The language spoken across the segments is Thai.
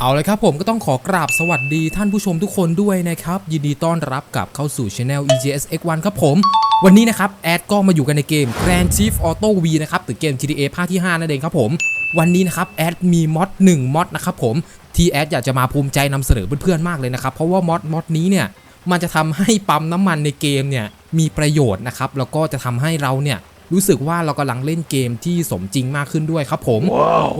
เอาเลยครับผมก็ต้องขอกราบสวัสดีท่านผู้ชมทุกคนด้วยนะครับ ยินดีต้อนรับกลับเข้าสู่ Channel EJS X1 ครับผม วันนี้นะครับ แอดก็มาอยู่กันในเกม Grand Chief Auto V นะครับหรือเกม GTA ภาคที่ 5 นั่นเองครับผม วันนี้นะครับ แอดมีมอด1มอดนะครับผมที่แอดอยากจะมาภูมิใจนำเสนอเพื่อนๆมากเลยนะครับ เพราะว่ามอดมอดนี้เนี่ยมันจะทำให้ปั๊มน้ำมันในเกมเนี่ยมีประโยชน์นะครับแล้วก็จะทำให้เราเนี่ย รู้สึกว่าเรากำลังเล่นเกมที่สมจริงมากขึ้นด้วยครับผม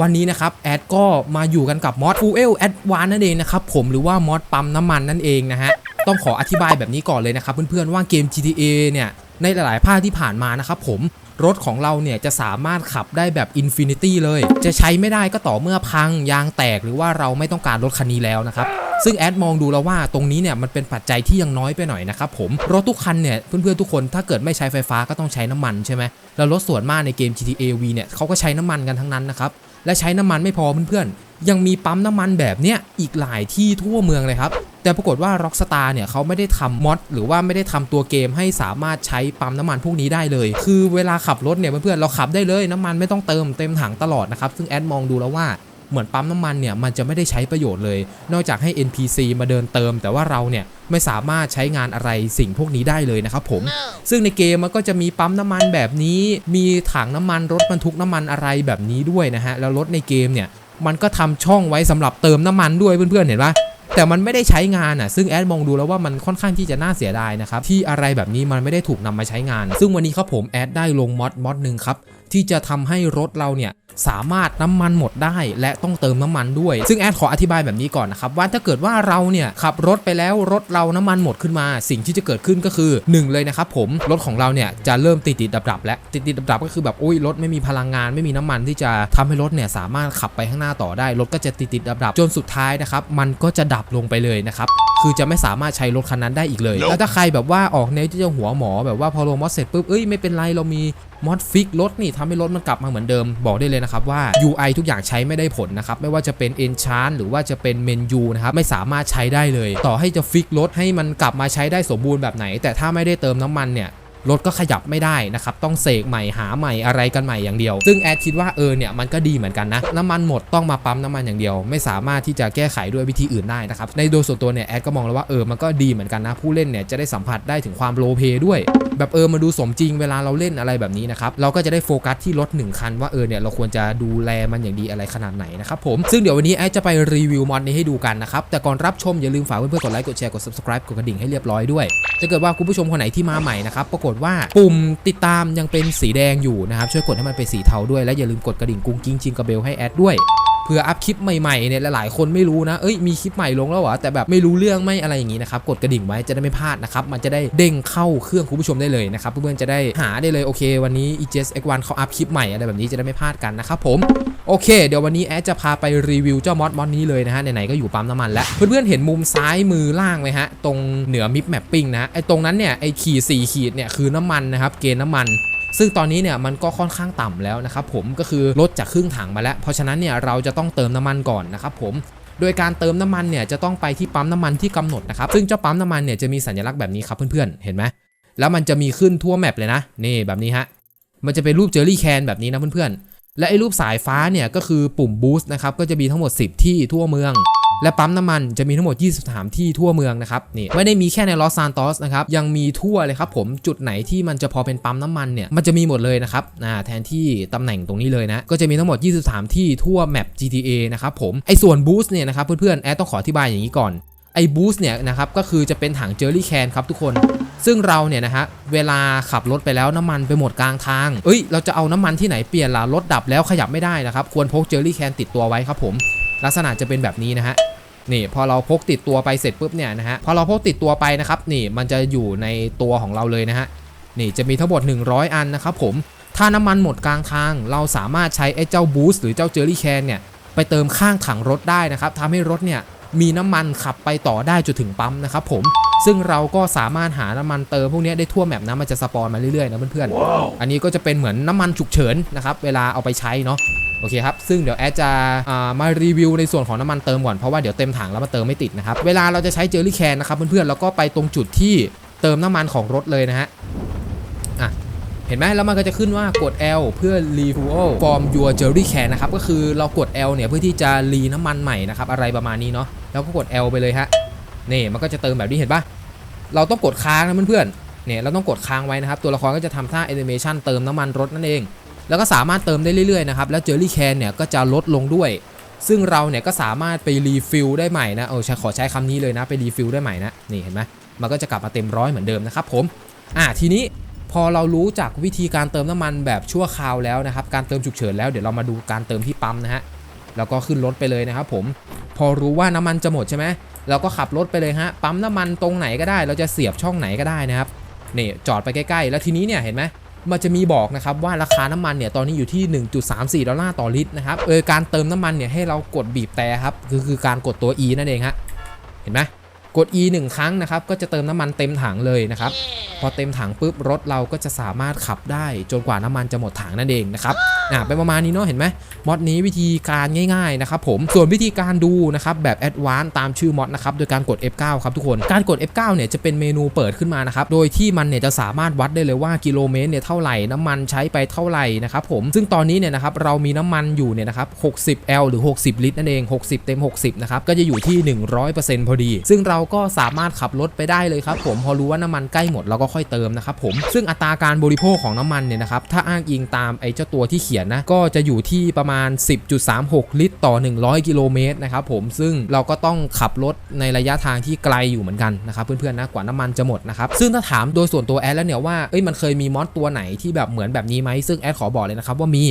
วันนี้นะครับแอดก็มาอยู่กันกับมอด Fuel Advance นั่นเองนะครับผมหรือว่ามอดปั๊มน้ำมันนั่นเองนะฮะต้องขออธิบายแบบนี้ก่อนเลยนะครับเพื่อนๆว่าเกม GTA เนี่ยในหลายๆภาคที่ผ่านมานะครับผมรถของเราเนี่ยจะสามารถขับได้แบบ Infinity เลย จะใช้ไม่ได้ก็ต่อเมื่อพังยางแตกหรือว่าเราไม่ต้องการรถคันนี้แล้วนะครับ ซึ่งแอดมองดูแล้วว่าตรงนี้เนี่ยมันเป็นปัจจัยที่ยังน้อยไปหน่อยนะครับผมรถทุกคันเนี่ยเพื่อนๆทุกคนถ้าเกิดไม่ใช้ไฟฟ้าก็ต้องใช้น้ำมันใช่ไหมแล้วรถส่วนมากในเกม GTA V เนี่ยเขาก็ใช้น้ำมันกันทั้งนั้นนะครับและใช้น้ำมันไม่พอเพื่อนๆยังมีปั๊มน้ำมันแบบเนี้ยอีกหลายที่ทั่วเมืองเลยครับแต่ปรากฏว่า Rockstar เนี่ยเขาไม่ได้ทำมอดหรือว่าไม่ได้ทำตัวเกมให้สามารถใช้ปั๊มน้ำมันพวกนี้ได้เลย คือเวลาขับรถเนี่ยเพื่อนๆเราขับได้เลยน้ำมันไม่ต้องเติมเต็มถังตลอดนะครับซึ่งแอดมองดูแล้วว่า เหมือนปั๊มน้ำมันเนี่ยมันจะไม่ได้ใช้ประโยชน์เลย นอกจากให้ NPC มาเดินเติม แต่ว่าเราเนี่ยไม่สามารถใช้งานอะไรสิ่งพวกนี้ได้เลยนะครับผม ซึ่งในเกมมันก็จะมีปั๊มน้ำมันแบบนี้ มีถังน้ำมันรถบรรทุกน้ำมันอะไรแบบนี้ด้วยนะฮะแล้วรถในเกมเนี่ยมันก็ทำช่องไว้สำหรับเติมน้ำมันด้วยเพื่อนๆเห็นปะแต่มันไม่ได้ใช้งานอะซึ่งแอดมองดูแล้วว่ามันค่อนข้างที่จะน่าเสียดายนะครับที่อะไรแบบนี้มันไม่ได้ถูกนำมาใช้งาน ซึ่งวันนี้ครับผมแอดได้ลงมอดมอดหนึ่งครับที่จะทำให้รถเราเนี่ยสามารถน้ำมันหมดได้และต้องเติมน้ำมันด้วย ซึ่งแอดขออธิบายแบบนี้ก่อนนะครับว่าถ้าเกิดว่าเราเนี่ยขับรถไปแล้วรถเราน้ำมันหมดขึ้นมา สิ่งที่จะเกิดขึ้นก็คือหนึ่งเลยนะครับผมรถของเราเนี่ยจะเริ่มติดติดดับดับๆและติดติดดับดับๆก็คือแบบอุ้ยรถไม่มีพลังงานไม่มีน้ำมันที่จะทำให้รถเนี่ยสามารถขับไปข้างหน้าต่อได้ รถก็จะติดติดดับดับๆจนสุดท้ายนะครับมันก็จะดับลงไปเลยนะครับคือจะไม่สามารถใช้รถคันนั้นได้อีกเลย แล้วถ้าใครแบบว่าออกแนวที่จะหัวหมอแบบว่าพอลงมอสเสร็จปุ๊บเอ้ยไม่เป็นไรเรามีมอดฟิกรถนี่ทำให้รถมันกลับมาเหมือนเดิม บอกได้เลยนะครับว่า UI ทุกอย่างใช้ไม่ได้ผลนะครับไม่ว่าจะเป็น Enchant หรือว่าจะเป็นเมนูนะครับไม่สามารถใช้ได้เลย ต่อให้จะฟิกรถให้มันกลับมาใช้ได้สมบูรณ์แบบไหน แต่ถ้าไม่ได้เติมน้ำมันเนี่ย รถก็ขยับไม่ได้นะครับ ต้องเสกใหม่หาใหม่อะไรกันใหม่อย่างเดียว ซึ่งแอดคิดว่าเออเนี่ยมันก็ดีเหมือนกันนะ น้ำมันหมดต้องมาปั๊มน้ำมันอย่างเดียว ไม่สามารถที่จะแก้ไขด้วยวิธีอื่นได้นะครับ ในโดยส่วนตัวเนี่ยแอดก็มองแล้วว่าเออมันก็ดีเหมือนกันนะ ผู้เล่นเนี่ยจะได้สัมผัสได้ถึงความโลเพด้วย แบบเออมาดูสมจริงเวลาเราเล่นอะไรแบบนี้นะครับเราก็จะได้โฟกัสที่รถหนึ่งคันว่าเออเนี่ยเราควรจะดูแลมันอย่างดีอะไรขนาดไหนนะครับผมซึ่งเดี๋ยววันนี้แอดจะไปรีวิวมอดนี้ให้ดูกันนะครับแต่ก่อนรับชมอย่าลืมฝากเพื่อนๆกดไลค์กดแชร์กด subscribe กดกระดิ่งให้เรียบร้อยด้วยถ้าเกิดว่าคุณผู้ชมคนไหนที่มาใหม่นะครับปรากฏว่าปุ่มติดตามยังเป็นสีแดงอยู่นะครับช่วยกดให้มันเป็นสีเทาด้วยและอย่าลืมกดกระดิ่งกุ้งกิ้งจิงกระเบลให้แอดด้วยเพื่ออัพคลิปใหม่ๆเนี่ยหลายๆคนไม่รู้นะ เอ้ยมีคลิปใหม่ลงแล้วเหรอแต่แบบไม่รู้เรื่องไม่อะไรอย่างนี้นะครับกดกระดิ่งไว้จะได้ไม่พลาดนะครับมันจะได้เด้งเข้าเครื่องคุณผู้ชมได้เลยนะครับเพื่อนๆจะได้หาได้เลยโอเค วันนี้ e j s X1 เขาอัพคลิปใหม่อะไรแบบนี้จะได้ไม่พลาดกันนะครับผม โอเค เดี๋ยววันนี้แอดจะพาไปรีวิวเจ้ามอดมอดนี้เลยนะฮะไหนๆก็อยู่ปั๊มน้ำมันแล้วเพื่อนๆเห็นมุมซ้ายมือล่างไหมฮะตรงเหนือมิปแมปปิ้งนะไอ้ตรงนั้นเนี่ยไอ้ขีด4ขีดเนี่ยคือน้ำมันนะครับเกณฑ์น้ำมันซึ่งตอนนี้เนี่ยมันก็ค่อนข้างต่ำแล้วนะครับผมก็คือลดจากครึ่งถังมาแล้ว เพราะฉะนั้นเนี่ยเราจะต้องเติมน้ำมันก่อนนะครับผมโดยการเติมน้ำมันเนี่ยจะต้องไปที่ปั๊มน้ำมันที่กำหนดนะครับซึ่งเจ้าปั๊มน้ำมันเนี่ยจะมีสัญลักษณ์แบบนี้ครับเพื่อนๆเห็นไหมแล้วมันจะมีขึ้นทั่วแมปเลยนะนี่แบบนี้ฮะมันจะเป็นรูปเจอรี่แคนแบบนี้นะเพื่อนๆ และไอ้รูปสายฟ้าเนี่ยก็คือปุ่มบูสต์นะครับก็จะมีทั้งหมด 10 ที่ทั่วเมือง และปั๊มน้ำมันจะมีทั้งหมด 23 ที่ทั่วเมืองนะครับนี่ไม่ได้มีแค่ในลอสซานโตสนะครับยังมีทั่วเลยครับผมจุดไหนที่มันจะพอเป็นปั๊มน้ำมันเนี่ยมันจะมีหมดเลยนะครับอ่าแทนที่ตำแหน่งตรงนี้เลยนะก็จะมีทั้งหมด 23 ที่ทั่วแมป GTA นะครับผมไอ้ส่วนบูสต์เนี่ยนะครับเพื่อนๆแอดต้องขออธิบายอย่างนี้ก่อน ไอ้บูส์เนี่ยนะครับก็คือจะเป็นถังเจอรี่แคนครับทุกคน ซึ่งเราเนี่ยนะฮะเวลาขับรถไปแล้วน้ำมันไปหมดกลางทาง เอ้ยเราจะเอาน้ำมันที่ไหนเปลี่ยนล่ะรถดับแล้วขยับไม่ได้นะครับควรพกเจอรี่แคนติดตัวไว้ครับผม ลักษณะจะเป็นแบบนี้นะฮะนี่พอเราพกติดตัวไปเสร็จปุ๊บเนี่ยนะฮะพอเราพกติดตัวไปนะครับนี่มันจะอยู่ในตัวของเราเลยนะฮะนี่จะมีทั้งหมด 100 อันนะครับผมถ้าน้ำมันหมดกลางทาง เราสามารถใช้ไอ้เจ้าบูสต์หรือเจ้าเจอรี่แคนเนี่ยไปเติมข้างถังรถได้นะครับทำให้รถเนี่ย มีน้ำมันขับไปต่อได้จนถึงปั๊มนะครับผมซึ่งเราก็สามารถหาน้ำมันเติมพวกนี้ได้ทั่วแมปนะมันจะสปอนมาเรื่อยๆนะเพื่อนๆอันนี้ก็จะเป็นเหมือนน้ำมันฉุกเฉินนะครับเวลาเอาไปใช้เนาะโอเคครับ ซึ่งเดี๋ยวแอดจะามารีวิวในส่วนของน้ำมันเติมก่อนเพราะว่าเดี๋ยวเต็มถังแล้วมันเติมไม่ติดนะครับ เวลาเราจะใช้เจอรี่แคนนะครับเพื่อนๆ แล้วก็ไปตรงจุดที่เติมน้ำมันของรถเลยนะฮะ เห็นไหมแล้วมันก็จะขึ้นว่ากด L เพื่อ refuel from your jerry can นะครับ ก็คือเรากด L เนี่ยเพื่อที่จะรีน้ำมันใหม่นะครับ อะไรประมาณนี้เนาะแล้วก็กด L ไปเลยฮะนี่มันก็จะเติมแบบนี้เห็นปะเราต้องกดค้างนะเพื่อนๆเนี่ยเราต้องกดค้างไว้นะครับ ตัวละครก็จะทำท่า animation เติมน้ำมันรถนั่นเอง แล้วก็สามารถเติมได้เรื่อยๆนะครับแล้ว jerry can เนี่ยก็จะลดลงด้วย ซึ่งเราเนี่ยก็สามารถไปรีฟิลได้ใหม่นะเออขอใช้คำนี้เลยนะไปรีฟิลได้ใหม่นะนี่เห็นไหมมันก็จะกลับมาเต็มร้อยเหมือนเดิมนะครับผมอะทีนี้ อเรารู้จากวิธีการเติมน้ำมันแบบชั่วคราวแล้วนะครับ การเติมฉุกเฉินแล้วเดี๋ยวเรามาดูการเติมที่ปั๊มนะฮะแล้วก็ขึ้นรถไปเลยนะครับผมพอรู้ว่าน้ำมันจะหมดใช่ไหมเราก็ขับรถไปเลยฮะปั๊มน้ำมันตรงไหนก็ได้ เราจะเสียบช่องไหนก็ได้นะครับนี่จอดไปใกล้ๆ แล้วทีนี้เนี่ยเห็นไหมมันจะมีบอกนะครับว่าราคาน้ำมันเนี่ยตอนนี้อยู่ที่ 1.34 ดอลลาร์ต่อลิตรนะครับเออการเติมน้ำมันเนี่ยให้เรากดบีบแต่ครับคือคือการกดตัว E นั่นเองฮะเห็นไหม กด E 1 ครั้งนะครับ ก็จะเติมน้ำมันเต็มถังเลยนะครับ พอเต็มถังปุ๊บรถเราก็จะสามารถขับได้จนกว่าน้ำมันจะหมดถังนั่นเองนะครับอ่าเป็นประมาณนี้เนาะเห็นไหมมอดนี้วิธีการง่ายๆนะครับผมส่วนวิธีการดูนะครับแบบแอดวานซ์ตามชื่อมอดนะครับโดยการกด F9 ครับทุกคนการกด F9 เนี่ยจะเป็นเมนูเปิดขึ้นมานะครับโดยที่มันเนี่ยจะสามารถวัดได้เลยว่ากิโลเมตรเนี่ยเท่าไหร่น้ำมันใช้ไปเท่าไหร่นะครับผมซึ่งตอนนี้เนี่ยนะครับเรามีน้ำมันอยู่เนี่ยนะครับ 60L หรือ 60 ลิตรนั่นเอง 60 เต็ม 60นะครับก็จะอยู่ที่ 100%พอดี ซึ่งเราก็สามารถขับรถไปได้เลยครับผมพอรู้ว่าน้ำมันใกล้หมดเราก็ค่อยเติมนะครับผมซึ่งอัตราการบริโภคของน้ำมันเนี่ยนะครับถ้าอ้างอิงตามไอ้เจ้าตัวที่เขียนนะ ก็จะอยู่ที่ประมาณ 10.36 ลิตรต่อ 100 กิโลเมตรนะครับผมซึ่งเราก็ต้องขับรถในระยะทางที่ไกลอยู่เหมือนกันนะครับเพื่อนๆนะกว่าน้ำมันจะหมดนะครับซึ่งถ้าถามโดยส่วนตัวแอดแล้วเนี่ยว่าเอ้ยมันเคยมีมอสตัวไหนที่แบบเหมือนแบบนี้ไหมซึ่งแอดขอบอกเลยนะครับว่ามี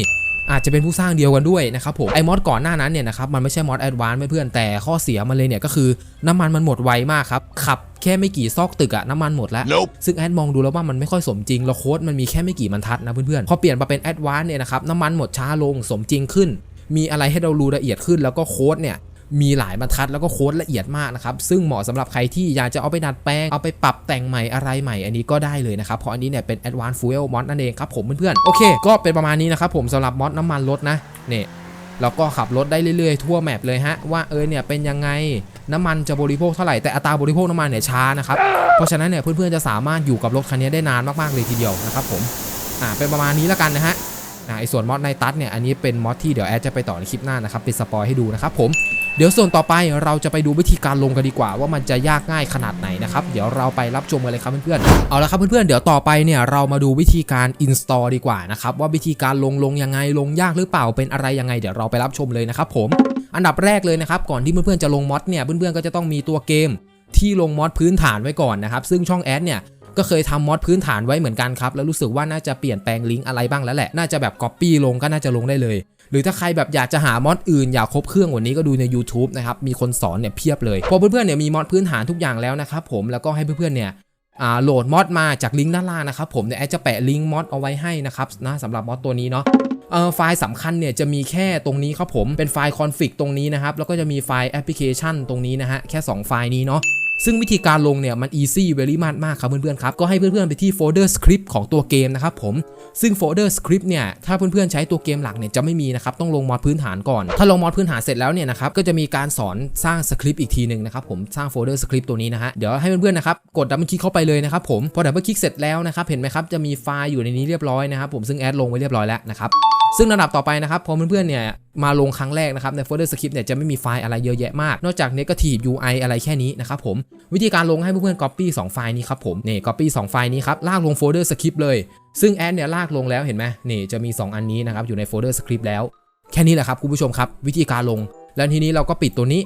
อาจจะเป็นผู้สร้างเดียวกันด้วยนะครับผมไอมอดก่อนหน้านั้นเนี่ยนะครับมันไม่ใช่มอดแอดวานซ์เพื่อนๆแต่ข้อเสียมันเลยเนี่ยก็คือน้ำมันมันหมดไวมากครับขับแค่ไม่กี่ซอกตึกอะน้ำมันหมดแล้ว Nope. ซึ่งแอดมองดูแล้วว่ามันไม่ค่อยสมจริงแล้วโค้ดมันมีแค่ไม่กี่บรรทัดนะเพื่อนๆพอเปลี่ยนมาเป็นแอดวานซ์เนี่ยนะครับน้ำมันหมดช้าลงสมจริงขึ้น มีอะไรให้เรารู้ละเอียดขึ้นแล้วก็โค้ดเนี่ย มีหลายบรรทัดแล้วก็โค้ดละเอียดมากนะครับซึ่งเหมาะสำหรับใครที่อยากจะเอาไปดัดแปลงเอาไปปรับแต่งใหม่อะไรใหม่อันนี้ก็ได้เลยนะครับเพราะอันนี้เนี่ยเป็น Advanced Fuel Mod นั่นเองครับผมเพื่อนๆโอเค ก็เป็นประมาณนี้นะครับผมสำหรับมอดน้ำมันรถนะเนี่ยเราก็ขับรถได้เรื่อยๆ ทั่วแมปเลยฮะ ว่าเออเนี่ยเป็นยังไงน้ำมันจะบริโภคเท่าไหร่แต่อัตราบริโภคน้ำมันเนี่ยช้านะครับ เพราะฉะนั้นเนี่ยเพื่อนๆจะสามารถอยู่กับรถคันนี้ได้นานมากๆเลยทีเดียวนะครับผมอ่าเป็นประมาณนี้แล้วกันนะฮะอ่าไอส่วนมอดในตัดเนี่ยอันนี้เป็นมอดที่เดี๋ยวแอดจะไปต่อในคลิปหน้านะครับเป็นสปอยให้ดูนะครับผม เดี๋ยวส่วนต่อไปเราจะไปดูวิธีการลงกันดีกว่า ว่ามันจะยากง่ายขนาดไหนนะครับ เดี๋ยวเราไปรับชมกันเลยครับเพื่อนๆเอาละครับเพื่อนๆเดี๋ยวต่อไปเนี่ยเรามาดูวิธีการ install ดีกว่านะครับว่าวิธีการลงลงยังไงลงยากหรือเปล่าเป็นอะไรยังไง เดี๋ยวเราไปรับชมเลยนะครับผมอันดับแรกเลยนะครับก่อนที่เพื่อนๆจะลงมอดเนี่ยเพื่อนๆก็จะต้องมีตัวเกมที่ลงมอดพื้นฐานไว้ก่อนนะครับซึ่งช่องแอดเนี่ยก็เคยทำมอดพื้นฐานไว้เหมือนกันครับแล้วรู้สึกว่าน่าจะเปลี่ยนแปลงลิงก์อะไรบ้างแล้วแหละน่าจะแบบ Copy ลงก็น่าจะลงได้เลย หรือถ้าใครแบบอยากจะหามอดอื่นอยากครบเครื่องกว่านี้ก็ดูใน YouTube นะครับมีคนสอนเนี่ยเพียบเลยพอเพื่อนๆเนี่ยมีมอดพื้นฐานทุกอย่างแล้วนะครับผมแล้วก็ให้เพื่อนๆเนี่ยโหลดมอดมาจากลิงก์ด้านล่างนะครับผมเดี๋ยแอดจะแปะลิงก์มอดเอาไว้ให้นะครับนะสำหรับมอดตัวนี้เนาะไฟล์สำคัญเนี่ยจะมีแค่ตรงนี้ครับผมเป็นไฟล์คอนฟิกตรงนี้นะครับแล้วก็จะมีไฟล์แอปพลิเคชันตรงนี้นะฮะแค่ 2 ไฟล์นี้เนาะ ซึ่งวิธีการลงเนี่ยมัน easy very much มากครับเพื่อนๆครับ ก็ให้เพื่อนๆไปที่โฟลเดอร์สคริปต์ของตัวเกมนะครับผม ซึ่งโฟลเดอร์สคริปต์เนี่ยถ้าเพื่อนๆใช้ตัวเกมหลักเนี่ยจะไม่มีนะครับ ต้องลงมอดพื้นฐานก่อน ถ้าลงมอดพื้นฐานเสร็จแล้วเนี่ยนะครับก็จะมีการสอนสร้างสคริปต์อีกทีหนึ่งนะครับผมสร้างโฟลเดอร์สคริปต์ตัวนี้นะฮะเดี๋ยวให้เพื่อนๆนะครับกดดับเบิลคลิกเข้าไปเลยนะครับผมพอดับเบิลคลิกเสร็จแล้วนะครับเห็นไหมครับจะมีไฟล์อยู่ในนี้เรียบร้อยนะครับผมซึ่งแอดลงไว้เรียบร้อยแล้วนะครับ ซึ่งระดับต่อไปนะครับพอเพื่อนๆเนี่ยมาลงครั้งแรกนะครับในโฟลเดอร์สคริปต์เนี่ยจะไม่มีไฟล์อะไรเยอะแยะมาก นอกจาก negative UI อะไรแค่นี้นะครับผมวิธีการลงให้เพื่อนๆ copy 2 ไฟล์นี้ครับผมนี่ copy 2 ไฟล์นี้ครับลากลงโฟลเดอร์สคริปต์เลยซึ่งแอดเนี่ยลากลงแล้วเห็นไหมนี่จะมี 2 อันนี้นะครับอยู่ในโฟลเดอร์สคริปต์แล้วแค่นี้แหละครับคุณผู้ชมครับวิธีการลง แล้วทีนี้เราก็ปิดตัวนี้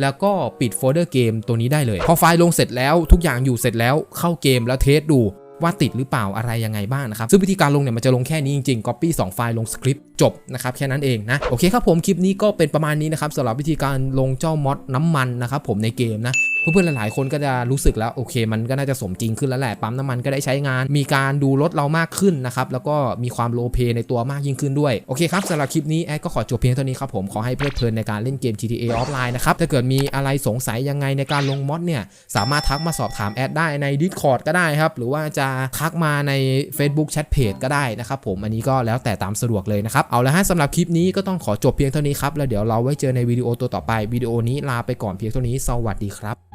แล้วก็ปิดโฟลเดอร์เกมตัวนี้ได้เลย พอไฟล์ลงเสร็จแล้วทุกอย่างอยู่เสร็จแล้วเข้าเกมแล้วเทสดู ว่าติดหรือเปล่าอะไรยังไงบ้างนะครับซึ่งวิธีการลงเนี่ยมันจะลงแค่นี้จริงๆ Copy 2 ไฟล์ลงสคริปต์จบนะครับแค่นั้นเองนะโอเคครับผมคลิปนี้ก็เป็นประมาณนี้นะครับสำหรับวิธีการลงเจ้ามอดน้ำมันนะครับผมในเกมนะ เพื่อนๆหลายๆคนก็จะรู้สึกแล้วโอเค มันก็น่าจะสมจริงขึ้นแล้วแหละปั๊มน้ำมันก็ได้ใช้งาน มีการดูรถเรามากขึ้นนะครับแล้วก็มีความโลเพในตัวมากยิ่งขึ้นด้วยโอเคครับสำหรับคลิปนี้แอดก็ขอจบเพียงเท่านี้ครับผมขอให้เพลิดเพลินในการเล่นเกม GTA ออฟไลน์นะครับถ้าเกิดมีอะไรสงสัยยังไงในการลงมอดเนี่ยสามารถทักมาสอบถามแอดได้ใน Discord ก็ได้ครับหรือว่าจะทักมาใน Facebook Chat Page ก็ได้นะครับผมอันนี้ก็แล้วแต่ตามสะดวกเลยนะครับเอาละฮะสำหรับคลิปนี้ก็ต้องขอจบเพียงเท่านี้ครับแล้วเดี๋ยวเราไว้เจอในวิดีโอตัวต่อไปวิดีโอนี้ลาไปก่อนเพียงเท่านี้สวัสดีครับ